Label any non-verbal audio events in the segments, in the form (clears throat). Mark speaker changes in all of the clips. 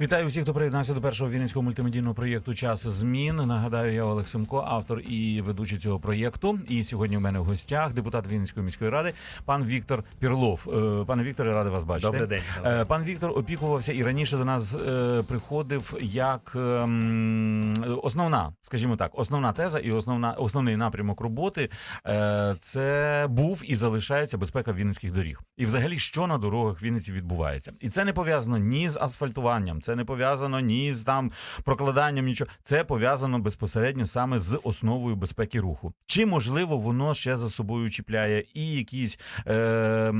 Speaker 1: Вітаю всіх, хто приєднався до першого вінницького мультимедійного проєкту Час змін. Нагадаю, я Олег Семко, автор і ведучий цього проєкту. І сьогодні у мене в гостях депутат Вінницької міської ради, пан Віктор Пірлов. Е, Пане Вікторе, радий вас бачити.
Speaker 2: Добрий день.
Speaker 1: Е, Пан Віктор опікувався і раніше до нас е, приходив як ем, основна, скажімо так, основна теза і основна основний напрямок роботи це був і залишається безпека вінницьких доріг. І взагалі, що на дорогах Вінниці відбувається, і це не пов'язано ні з асфальтуванням, це не пов'язано ні з там прокладанням. Нічого це пов'язано безпосередньо саме з основою безпеки руху. Чи можливо воно ще за собою чіпляє і якісь е,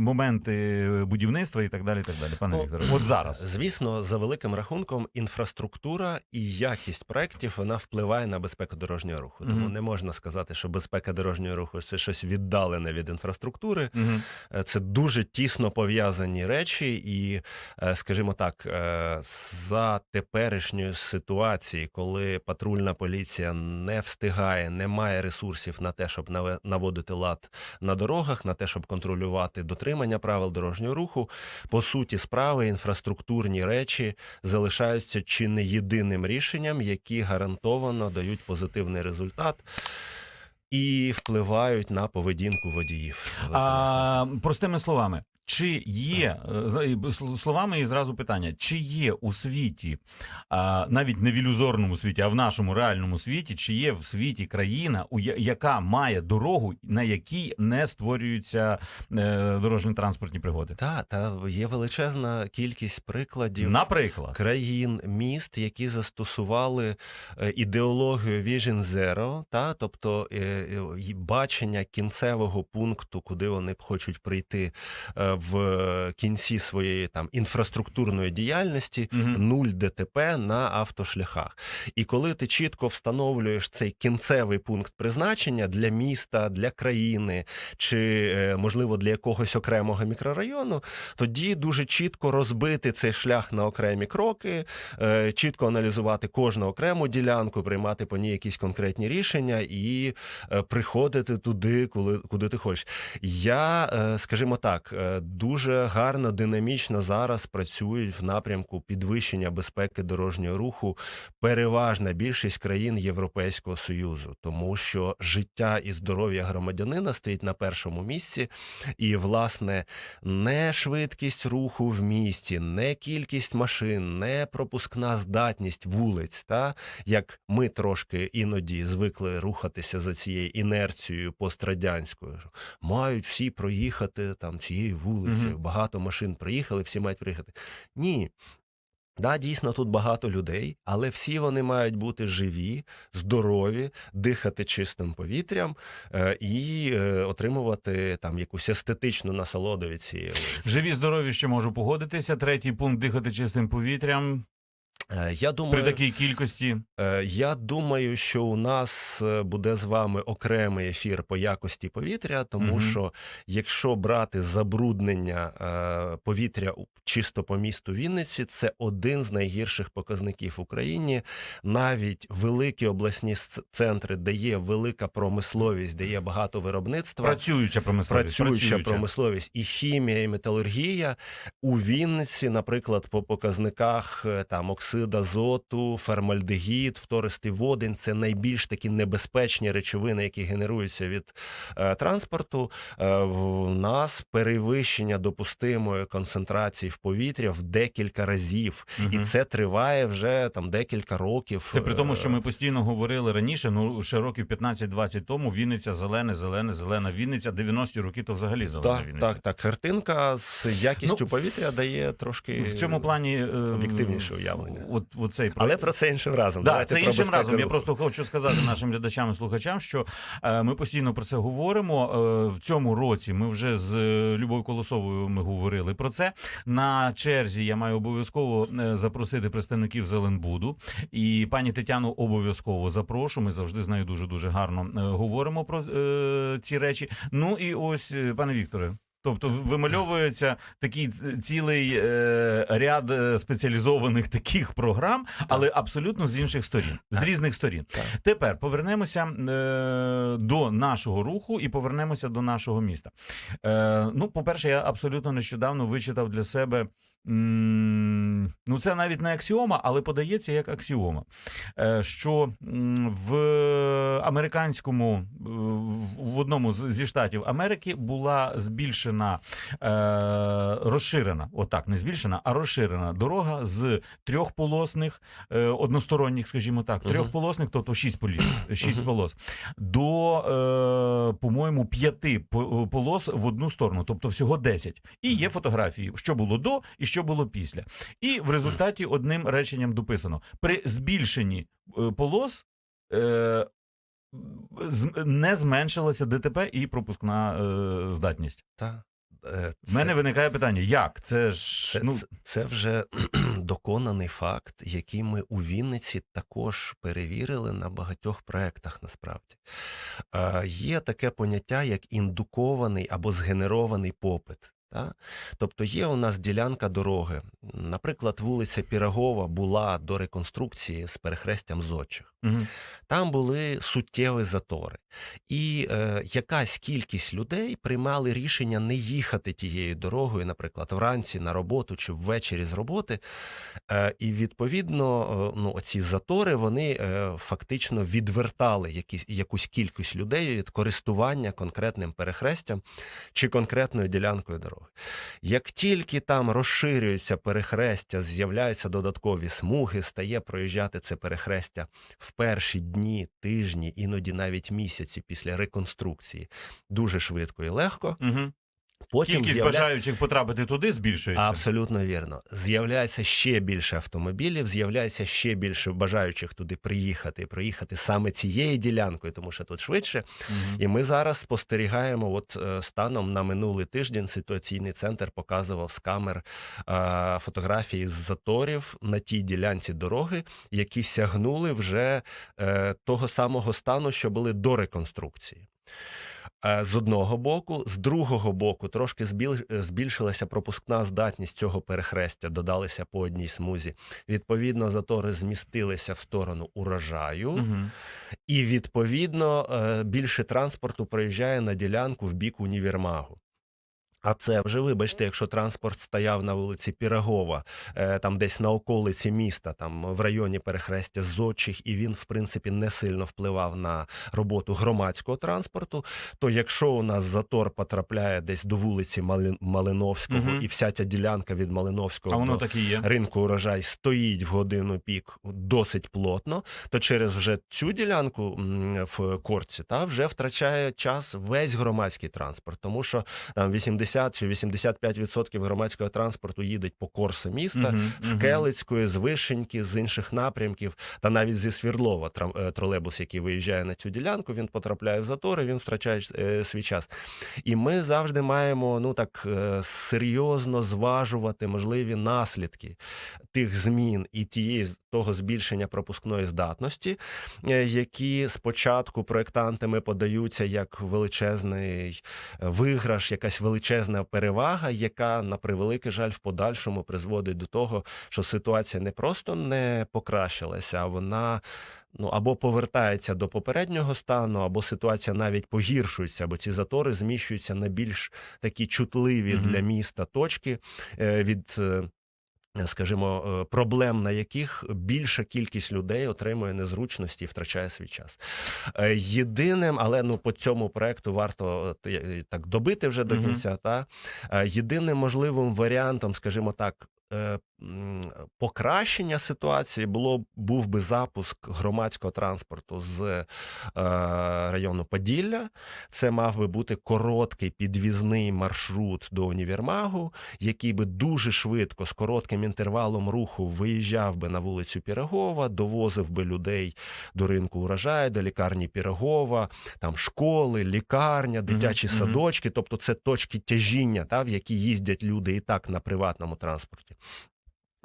Speaker 1: моменти будівництва і так далі. і так далі. Пане
Speaker 2: Ну,
Speaker 1: Вікторе, от зараз.
Speaker 2: Звісно, за великим рахунком, інфраструктура і якість проєктів вона впливає на безпеку дорожнього руху. Тому
Speaker 1: Мгм.
Speaker 2: не можна сказати, що безпека дорожнього руху це щось віддалене від інфраструктури.
Speaker 1: Угу.
Speaker 2: Е, Це дуже тісно пов'язані речі, і, е, скажімо так, за теперішньої ситуації, коли патрульна поліція не встигає, не має ресурсів на те, щоб наводити лад на дорогах, на те, щоб контролювати дотримання правил дорожнього руху, по суті справи, інфраструктурні речі залишаються чи не єдиним рішенням, які гарантовано дають позитивний результат. І впливають на поведінку водіїв.
Speaker 1: А, простими словами, чи є е, словами і зразу питання, чи є у світі, навіть не в ілюзорному світі, а в нашому реальному світі, чи є в світі країна, яка має дорогу, на якій не створюються е, дорожньо-транспортні пригоди?
Speaker 2: Та, та є величезна кількість прикладів
Speaker 1: Наприклад,
Speaker 2: країн, міст, які застосували е, ідеологію Vision Zero, та, тобто бачення кінцевого пункту, куди вони хочуть прийти в кінці своєї там інфраструктурної діяльності,
Speaker 1: Мгм.
Speaker 2: нуль ДТП на автошляхах. І коли ти чітко встановлюєш цей кінцевий пункт призначення для міста, для країни чи, е, можливо, для якогось окремого мікрорайону, тоді дуже чітко розбити цей шлях на окремі кроки, е, чітко аналізувати кожну окрему ділянку, приймати по ній якісь конкретні рішення і е, приходити туди, коли, куди ти хочеш. Я, е, скажімо так, е, дуже гарно, динамічно зараз працюють в напрямку підвищення безпеки дорожнього руху переважна більшість країн Європейського Союзу, тому що життя і здоров'я громадянина стоїть на першому місці, і власне не швидкість руху в місті, не кількість машин, не пропускна здатність вулиць, та як ми трошки іноді звикли рухатися за цією інерцією пострадянською. Мають всі проїхати там цією вулицею.
Speaker 1: Мгм.
Speaker 2: Багато машин приїхали, всі мають приїхати. Ні. Да, дійсно, тут багато людей, але всі вони мають бути живі, здорові, дихати чистим повітрям е, і е, отримувати там якусь естетичну насолоду від цієї вулиці.
Speaker 1: живі, здорові, що можу погодитися. Третій пункт дихати чистим повітрям
Speaker 2: Я думаю,
Speaker 1: при такій кількості.
Speaker 2: Е, Я думаю, що у нас е, буде з вами окремий ефір по якості повітря, тому
Speaker 1: Мгм.
Speaker 2: що якщо брати забруднення е, повітря чисто по місту Вінниці, це один з найгірших показників в Україні. Навіть великі обласні центри, де є велика промисловість, де є багато виробництва.
Speaker 1: Працююча промисловість.
Speaker 2: Працююча промисловість і хімія, і металургія у Вінниці, наприклад, по показниках е, там оксид азоту, формальдегід, втористий водень це найбільш такі небезпечні речовини, які генеруються від е, транспорту. Е, в нас перевищення допустимої концентрації в повітря в декілька разів, і це триває вже там декілька років.
Speaker 1: Це при тому, що
Speaker 2: Е,
Speaker 1: ми постійно говорили раніше, ну ще років 15-20 тому. Вінниця зелене, зелене, зелена Вінниця. 90-ті роки то взагалі зелена
Speaker 2: так,
Speaker 1: Вінниця.
Speaker 2: так, так. Картинка з якістю повітря дає трошки
Speaker 1: В цьому плані е,
Speaker 2: об'єктивніше уявлення.
Speaker 1: От, от цей
Speaker 2: Але про це іншим разом.
Speaker 1: Да,
Speaker 2: Давайте
Speaker 1: це іншим
Speaker 2: безпеку
Speaker 1: разом. Я просто хочу сказати нашим глядачам і слухачам, що е, ми постійно про це говоримо. Е, в цьому році ми вже з е, Любов'ю Колосовою ми говорили про це. На черзі я маю обов'язково е, запросити представників Зеленбуду. І пані Тетяну обов'язково запрошу. Ми завжди з нею дуже дуже гарно е, говоримо про е, ці речі. Ну і ось, пане Вікторе. Тобто вимальовується такий цілий е, ряд е, спеціалізованих таких програм, але абсолютно з інших сторін, з різних сторін.
Speaker 2: Так.
Speaker 1: Тепер повернемося е, до нашого руху і повернемося до нашого міста. Е, ну, по-перше, я абсолютно нещодавно вичитав для себе Ну, це навіть не аксіома, але подається як аксіома. Е, Що в американському в- одному зі штатів Америки була збільшена е, розширена, отак, не збільшена, а розширена дорога з трьохполосних, е, односторонніх, скажімо так, трьохполосних, тобто шість поліс, шість полос, до, по-моєму, п'яти полос в одну сторону, тобто всього 10. І є фотографії, що було до і що було після. І в результаті одним реченням дописано: при збільшенні е, полос. Е, не зменшилася ДТП і пропускна е, здатність.
Speaker 2: Та, е,
Speaker 1: В мене виникає питання: як? Це ж
Speaker 2: Це,
Speaker 1: ну
Speaker 2: це, це вже (clears throat) доконаний факт, який ми у Вінниці також перевірили на багатьох проєктах насправді. Е, є таке поняття, як індукований або згенерований попит. Та? Тобто є у нас ділянка дороги. Наприклад, вулиця Пірогова була до реконструкції з перехрестям зодчих.
Speaker 1: Мгм.
Speaker 2: Там були суттєві затори, і е, якась кількість людей приймали рішення не їхати тією дорогою, наприклад, вранці на роботу чи ввечері з роботи. Е, і відповідно, е, ну, ці затори вони е, фактично відвертали якісь, якусь кількість людей від користування конкретним перехрестям чи конкретною ділянкою дороги. Як тільки там розширюється перехрестя, з'являються додаткові смуги, стає проїжджати це перехрестя в перші дні, тижні, іноді навіть місяці після реконструкції дуже швидко і легко.
Speaker 1: Мгм.
Speaker 2: Потім
Speaker 1: Кількість
Speaker 2: з'явля...
Speaker 1: бажаючих потрапити туди збільшується.
Speaker 2: Абсолютно вірно. З'являється ще більше автомобілів, з'являється ще більше бажаючих туди приїхати, проїхати саме цією ділянкою, тому що тут швидше.
Speaker 1: Мгм.
Speaker 2: І ми зараз спостерігаємо, от е, станом на минулий тиждень ситуаційний центр показував з камер е, фотографії з заторів на тій ділянці дороги, які сягнули вже е, того самого стану, що були до реконструкції. Е, З одного боку, з другого боку, трошки збільшилася пропускна здатність цього перехрестя, додалися по одній смузі. Відповідно, затори змістилися в сторону урожаю.
Speaker 1: угу.
Speaker 2: І відповідно е, більше транспорту проїжджає на ділянку в бік універмагу. А це вже, вибачте, якщо транспорт стояв на вулиці Пірогова, е, там десь на околиці міста, там в районі перехрестя Зодчих, і він, в принципі, не сильно впливав на роботу громадського транспорту. То якщо у нас затор потрапляє десь до вулиці Мали- Малиновського,
Speaker 1: Мгм.
Speaker 2: і вся ця ділянка від Малиновського
Speaker 1: А
Speaker 2: до
Speaker 1: є.
Speaker 2: ринку урожай стоїть в годину пік досить плотно, то через вже цю ділянку в корці та вже втрачає час весь громадський транспорт, тому що там 80 чи 85% громадського транспорту їдуть по корсу міста.
Speaker 1: Мгм.
Speaker 2: З
Speaker 1: Мгм.
Speaker 2: Келицької, з Вишеньки, з інших напрямків, та навіть зі Свірлова е, тролейбус, який виїжджає на цю ділянку, він потрапляє в затори, він втрачає е, свій час. І ми завжди маємо ну так е, серйозно зважувати можливі наслідки тих змін і тієї з- того збільшення пропускної здатності, е, які спочатку проєктантами подаються як величезний виграш, якась величезна перевага, яка на превеликий жаль в подальшому призводить до того, що ситуація не просто не покращилася, а вона. Ну, або повертається до попереднього стану, або ситуація навіть погіршується, бо ці затори зміщуються на більш такі чутливі
Speaker 1: Мгм.
Speaker 2: для міста точки е, від. Е, Скажімо, е, проблем, на яких більша кількість людей отримує незручності і втрачає свій час. Е, Єдиним, але ну по цьому проекту варто так добити вже до кінця. Та єдиним можливим варіантом, скажімо так, покращення ситуації було був би запуск громадського транспорту з е, району Поділля. Це мав би бути короткий підвізний маршрут до універмагу, який би дуже швидко з коротким інтервалом руху виїжджав би на вулицю Пірогова, довозив би людей до ринку урожаю, до лікарні Пірогова, там школи, лікарня, дитячі
Speaker 1: мгм.
Speaker 2: садочки, тобто це точки тяжіння, та, в які їздять люди і так на приватному транспорті.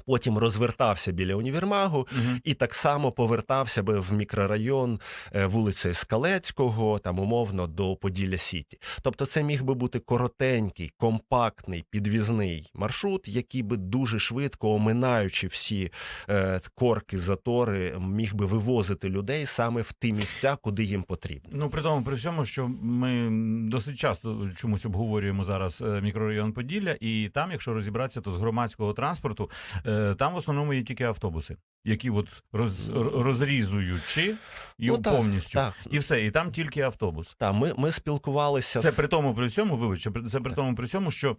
Speaker 2: Потім розвертався біля універмагу
Speaker 1: Мгм.
Speaker 2: і так само повертався би в мікрорайон е, вулицею Скалецького, там умовно до Поділля Сіті. Тобто, це міг би бути коротенький, компактний підвізний маршрут, який би дуже швидко, оминаючи всі е, корки, затори, міг би вивозити людей саме в ті місця, куди їм потрібно.
Speaker 1: Ну, при тому, при всьому, що ми досить часто чомусь обговорюємо зараз е, мікрорайон Поділля, і там, якщо розібратися, то з громадського транспорту Е, Там в основному є тільки автобуси, які от роз, розрізуючи
Speaker 2: Ну, так,
Speaker 1: повністю.
Speaker 2: Так,
Speaker 1: І все, і там тільки автобус.
Speaker 2: так ми, ми спілкувалися
Speaker 1: Це
Speaker 2: з...
Speaker 1: при тому при всьому, вибачте, це при
Speaker 2: Так.
Speaker 1: тому при всьому, що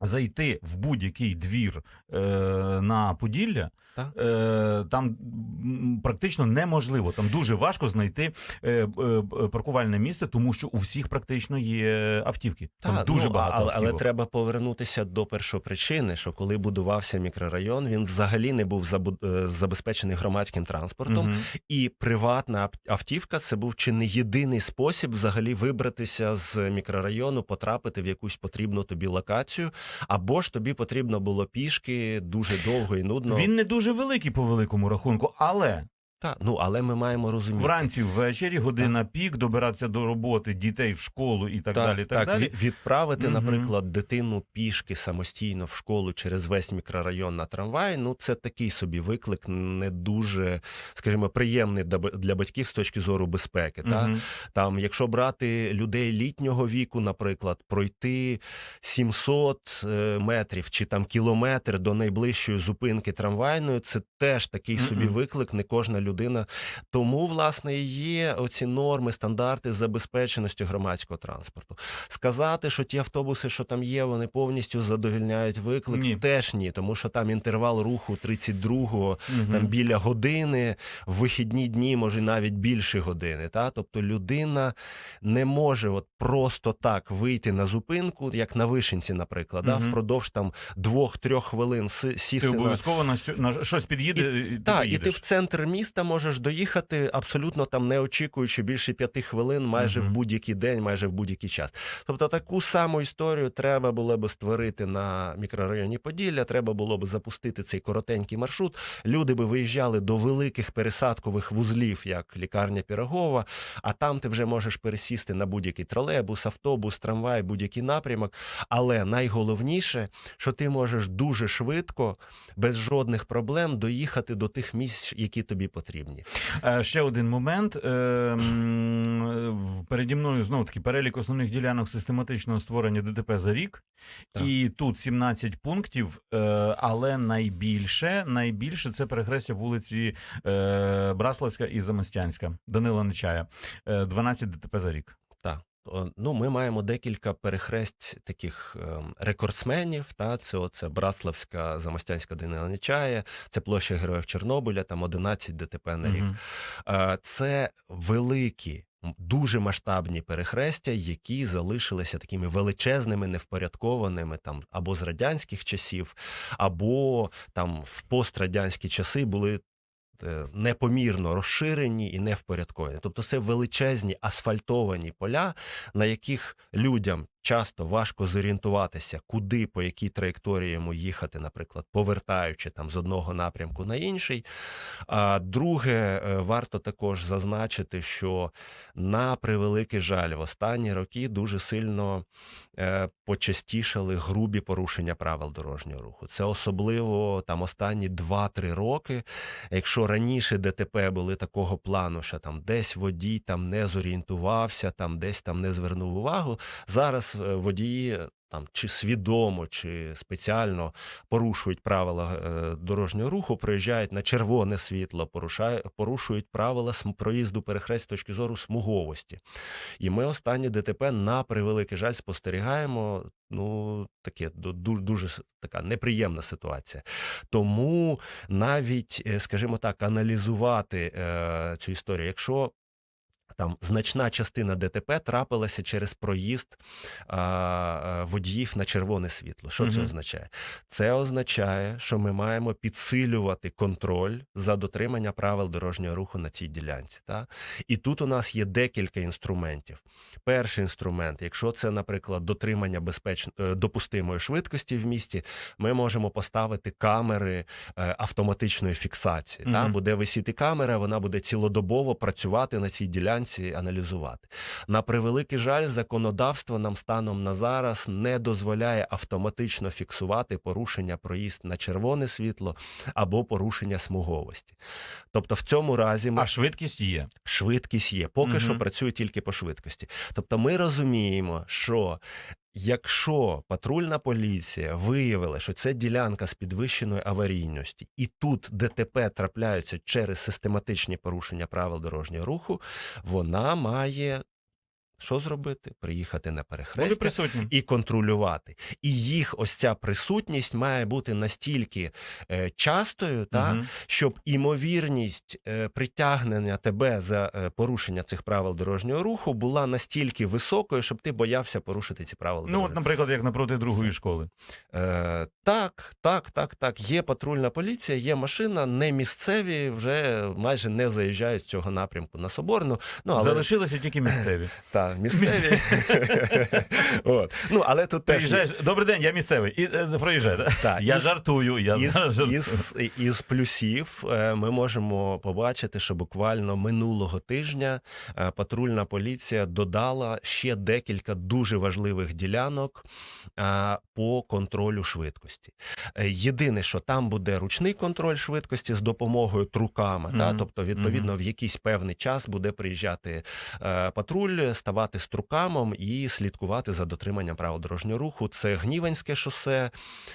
Speaker 1: зайти в будь-який двір е, на Поділля.
Speaker 2: Так.
Speaker 1: Е, там практично неможливо. Там дуже важко знайти е, е, паркувальне місце, тому що у всіх практично є автівки. Там
Speaker 2: Та,
Speaker 1: дуже
Speaker 2: ну,
Speaker 1: багато
Speaker 2: але, але треба повернутися до першопричини, що коли будувався мікрорайон, він взагалі не був забу- е, забезпечений громадським транспортом.
Speaker 1: Мгм.
Speaker 2: І приватна автівка це був чи не єдиний спосіб взагалі вибратися з мікрорайону, потрапити в якусь потрібну тобі локацію, або ж тобі потрібно було пішки дуже довго і нудно.
Speaker 1: Він не дуже великий по великому рахунку, але
Speaker 2: Та, ну але ми маємо розуміти.
Speaker 1: вранці ввечері година пік, добиратися до роботи, дітей в школу і так, далі. Так, далі.
Speaker 2: відправити,
Speaker 1: Мгм.
Speaker 2: наприклад, дитину пішки самостійно в школу через весь мікрорайон на трамвай. Ну це такий собі виклик, не дуже, скажімо, приємний для батьків з точки зору безпеки. Та там, якщо брати людей літнього віку, наприклад, пройти 700 е, метрів чи там кілометр до найближчої зупинки трамвайної, це теж такий собі виклик, не кожна людина. Тому, власне, і є оці норми, стандарти забезпеченості громадського транспорту. Сказати, що ті автобуси, що там є, вони повністю задовільняють виклик,
Speaker 1: Ні.
Speaker 2: теж ні, тому що там інтервал руху 32-го,
Speaker 1: Мгм.
Speaker 2: там біля години, в вихідні дні, може навіть більше години. Та? Тобто людина не може от просто так вийти на зупинку, як на вишенці, наприклад, да?
Speaker 1: Мгм.
Speaker 2: впродовж там двох-трьох хвилин
Speaker 1: Ти
Speaker 2: сісти на.
Speaker 1: обов'язково на, на щось під'їде, і, ти
Speaker 2: Так, і ти в центр міста можеш доїхати абсолютно там не очікуючи більше п'яти хвилин, майже
Speaker 1: Мгм.
Speaker 2: в будь-який день, майже в будь-який час. Тобто таку саму історію треба було би створити на мікрорайоні Поділля. Треба було би запустити цей коротенький маршрут. Люди би виїжджали до великих пересадкових вузлів, як лікарня Пірогова. А там ти вже можеш пересісти на будь-який тролейбус, автобус, трамвай, будь-який напрямок. Але найголовніше, що ти можеш дуже швидко, без жодних проблем, доїхати до тих місць, які тобі потрібні.
Speaker 1: Е, Ще один момент. Е, Переді мною знову таки перелік основних ділянок систематичного створення ДТП за рік.
Speaker 2: Так.
Speaker 1: І тут 17 пунктів, е, але найбільше, найбільше це перехрестя вулиці Браславська і Замостянська, Данила Нечая. Е, 12 ДТП за рік.
Speaker 2: Ну, ми маємо декілька перехресть таких ем, рекордсменів. Та це оце Браславська, Замостянська Данила Нечая, це площа Героїв Чорнобиля, там 11 ДТП на рік. Е, Це великі, дуже масштабні перехрестя, які залишилися такими величезними, невпорядкованими там або з радянських часів, або там в пострадянські часи були. Е, Непомірно розширені і невпорядковані. Тобто це величезні асфальтовані поля, на яких людям часто важко зорієнтуватися, куди по якій траєкторії йому їхати, наприклад, повертаючи там з одного напрямку на інший. А друге, е, варто також зазначити, що на превеликий жаль, в останні роки дуже сильно е, почастішали грубі порушення правил дорожнього руху. Це особливо там останні 2-3 роки. Якщо раніше ДТП були такого плану, що там десь водій там не зорієнтувався, там десь там не звернув увагу. Зараз водії там чи свідомо, чи спеціально порушують правила е, дорожнього руху, проїжджають на червоне світло, порушують правила проїзду перехрест з точки зору смуговості. І ми останні ДТП на превеликий жаль спостерігаємо. Ну, таке ду- ду- дуже така неприємна ситуація. Тому навіть, е, скажімо так, аналізувати е, цю історію, якщо там значна частина ДТП трапилася через проїзд а, водіїв на червоне світло. Що це означає? Це означає, що ми маємо підсилювати контроль за дотримання правил дорожнього руху на цій ділянці. Та? І тут у нас є декілька інструментів. Перший інструмент, якщо це, наприклад, дотримання безпеч... е, допустимої швидкості в місті, ми можемо поставити камери е, автоматичної фіксації. Та? Буде висіти камера, вона буде цілодобово працювати на цій ділянці, аналізувати. На превеликий жаль, законодавство нам станом на зараз не дозволяє автоматично фіксувати порушення проїзд на червоне світло або порушення смуговості. Тобто, в цьому разі ми
Speaker 1: А швидкість є.
Speaker 2: швидкість є. Поки
Speaker 1: угу.
Speaker 2: що працює тільки по швидкості. Тобто, ми розуміємо, що Якщо патрульна поліція виявила, що це ділянка з підвищеною аварійності, і тут ДТП трапляються через систематичні порушення правил дорожнього руху, вона має що зробити? Приїхати на перехрестя і контролювати. І їх ось ця присутність має бути настільки е, частою, та,
Speaker 1: Мгм.
Speaker 2: щоб імовірність е, притягнення тебе за е, порушення цих правил дорожнього руху була настільки високою, щоб ти боявся порушити ці правила.
Speaker 1: Ну, от, наприклад, як напроти другої школи.
Speaker 2: Е, так, так, так, так. Є патрульна поліція, є машина, не місцеві, вже майже не заїжджають з цього напрямку на Соборну. Ну, але
Speaker 1: Залишилися тільки місцеві. (laughs)
Speaker 2: місцеві. (laughs) От. Ну, але тут теж
Speaker 1: Приїжджаєш, добрий день, я місцевий. І е, проїжджай. да?
Speaker 2: Так,
Speaker 1: Я
Speaker 2: із-
Speaker 1: жартую, я
Speaker 2: із,
Speaker 1: жартую.
Speaker 2: із, із плюсів е, ми можемо побачити, що буквально минулого тижня е, патрульна поліція додала ще декілька дуже важливих ділянок е, по контролю швидкості. Е, Єдине, що там буде ручний контроль швидкості з допомогою труками, та,
Speaker 1: Мгм.
Speaker 2: тобто, відповідно, в якийсь певний час буде приїжджати е, патруль, ставати струкамом і слідкувати за дотриманням правил дорожнього руху. Це Гніванське шосе,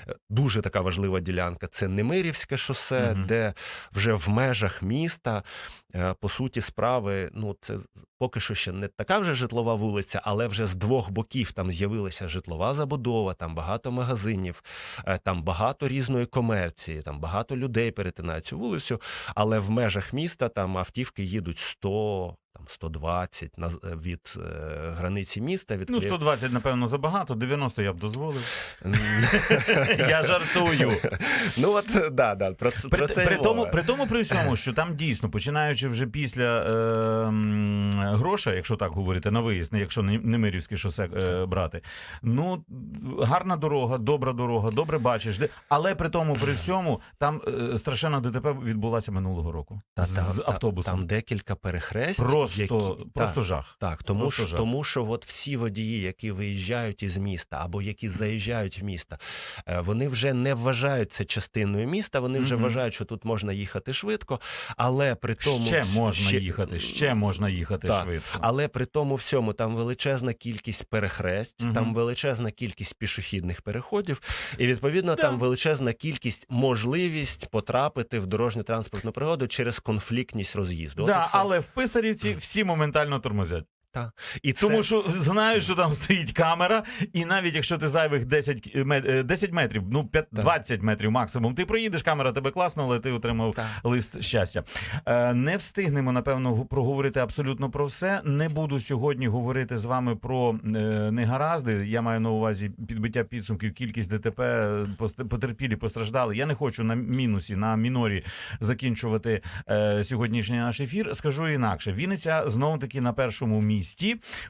Speaker 2: е, дуже така важлива ділянка. Це Немирівське шосе,
Speaker 1: угу.
Speaker 2: де вже в межах міста, по суті, справи, ну це поки що ще не така вже житлова вулиця, але вже з двох боків там з'явилася житлова забудова, там багато магазинів, е, там багато різної комерції, там багато людей перетинають цю вулицю, але в межах міста там автівки їдуть 100, там 120 на, від е, границі міста. Від
Speaker 1: Ну,
Speaker 2: Києва.
Speaker 1: 120, напевно, забагато, 90 я б дозволив. Я жартую.
Speaker 2: Ну от да, да, про це
Speaker 1: при, тому, при тому при всьому, що там дійсно, починаючи вже після е, гроша, якщо так говорити, на виїзд, якщо не Немирівське шосе е, брати, ну гарна дорога, добра дорога, добре бачиш, але при тому, при всьому, там е, страшенна ДТП відбулася минулого року
Speaker 2: Та,
Speaker 1: з
Speaker 2: та-
Speaker 1: автобусом.
Speaker 2: Там декілька перехресть.
Speaker 1: просто,
Speaker 2: які-
Speaker 1: просто
Speaker 2: так,
Speaker 1: жах.
Speaker 2: Так, тому
Speaker 1: Просто
Speaker 2: що,
Speaker 1: жах.
Speaker 2: тому що от всі водії, які виїжджають із міста або які заїжджають в місто, е, вони вже не вважають це частиною міста. Вони вже
Speaker 1: Мгм.
Speaker 2: вважають, що тут можна їхати швидко, але при тому
Speaker 1: ще можна
Speaker 2: ще-
Speaker 1: їхати, ще можна їхати
Speaker 2: Так,
Speaker 1: швидко.
Speaker 2: Але при тому всьому там величезна кількість перехресть,
Speaker 1: угу.
Speaker 2: там величезна кількість пішохідних переходів, і відповідно
Speaker 1: Да.
Speaker 2: там величезна кількість можливість потрапити в дорожню транспортну пригоду через конфліктність роз'їзду.
Speaker 1: Да, але в Писарівці всі моментально тормозять.
Speaker 2: І це...
Speaker 1: Тому що знають, що там стоїть камера, і навіть якщо ти зайвих 10, кі- мет- е, 10 метрів, ну 5,
Speaker 2: Так.
Speaker 1: 20 метрів максимум, ти проїдеш, камера тебе класно, але ти отримав
Speaker 2: Так.
Speaker 1: лист щастя. Е, Не встигнемо, напевно, проговорити абсолютно про все. Не буду сьогодні говорити з вами про е, негаразди. Я маю на увазі підбиття підсумків, кількість ДТП, е, потерпілі, постраждали. Я не хочу на мінусі, на мінорі закінчувати е, сьогоднішній наш ефір. Скажу інакше. Вінниця знову таки на першому місці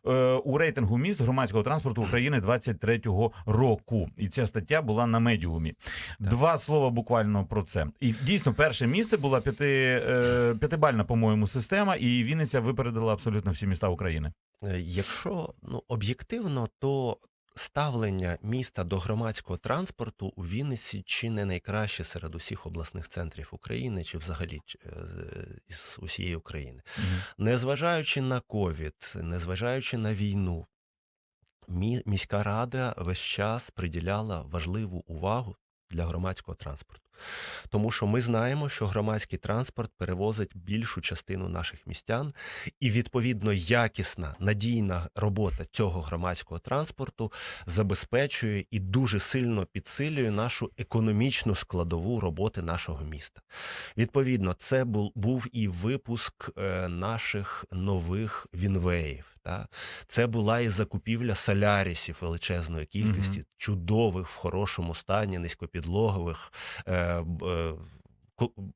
Speaker 1: е, у рейтингу міст громадського транспорту України 23-го року. І ця стаття була на медіумі. Два слова буквально про це. І дійсно, перше місце була п'яти, е, п'ятибальна, по-моєму, система, і Вінниця випередила абсолютно всі міста України.
Speaker 2: Е, Якщо ну об'єктивно, то ставлення міста до громадського транспорту у Вінниці чи не найкраще серед усіх обласних центрів України, чи взагалі е, усієї України. Незважаючи на ковід, незважаючи на війну, міська рада весь час приділяла важливу увагу для громадського транспорту. Тому що ми знаємо, що громадський транспорт перевозить більшу частину наших містян, і відповідно якісна надійна робота цього громадського транспорту забезпечує і дуже сильно підсилює нашу економічну складову роботи нашого міста. Відповідно, це був і випуск е, наших нових вінвеїв. Та? Це була і закупівля солярісів величезної кількості,
Speaker 1: Мгм.
Speaker 2: чудових, в хорошому стані, низькопідлогових, е, uh,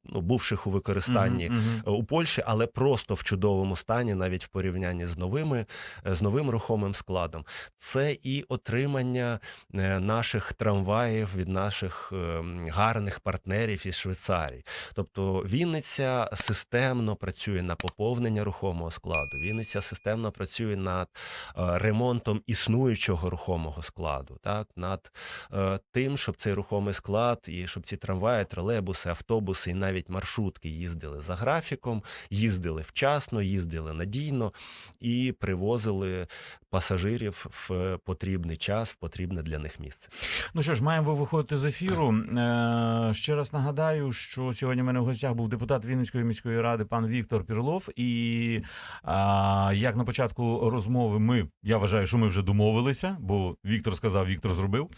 Speaker 2: ну, бувших у використанні
Speaker 1: мгм.
Speaker 2: е, у Польщі, але просто в чудовому стані, навіть в порівнянні з новими е, з новим рухомим складом. Це і отримання е, наших трамваїв від наших гарних партнерів із Швейцарії. Тобто Вінниця системно працює на поповнення рухомого складу. Вінниця системно працює над ремонтом існуючого рухомого складу, так над тим, щоб цей рухомий склад і щоб ці трамваї, тролейбуси, автобуси автобуси і навіть маршрутки їздили за графіком, їздили вчасно, їздили надійно і привозили пасажирів в потрібний час, в потрібне для них місце.
Speaker 1: Ну що ж, маємо виходити з ефіру. Е, ще раз нагадаю, що сьогодні в мене в гостях був депутат Вінницької міської ради пан Віктор Пірлов. І як на початку розмови ми, я вважаю, що ми вже домовилися, бо Віктор сказав, Віктор зробив.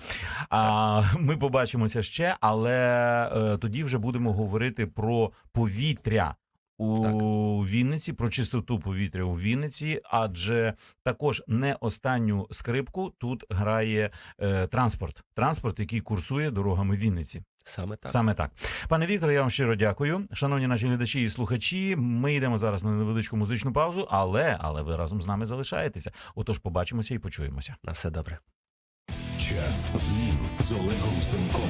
Speaker 1: А ми побачимося ще, але е, тоді вже будемо про повітря. У
Speaker 2: Так.
Speaker 1: Вінниці про чистоту повітря у Вінниці, адже також не останню скрипку тут грає е, транспорт. Транспорт, який курсує дорогами Вінниці.
Speaker 2: Саме так.
Speaker 1: Саме так. Пане Вікторе, я вам щиро дякую. Шановні наші глядачі і слухачі. Ми йдемо зараз на невеличку музичну паузу, але, але ви разом з нами залишаєтеся. Отож, побачимося і почуємося.
Speaker 2: На все добре.
Speaker 3: Час змін з Олегом Семком.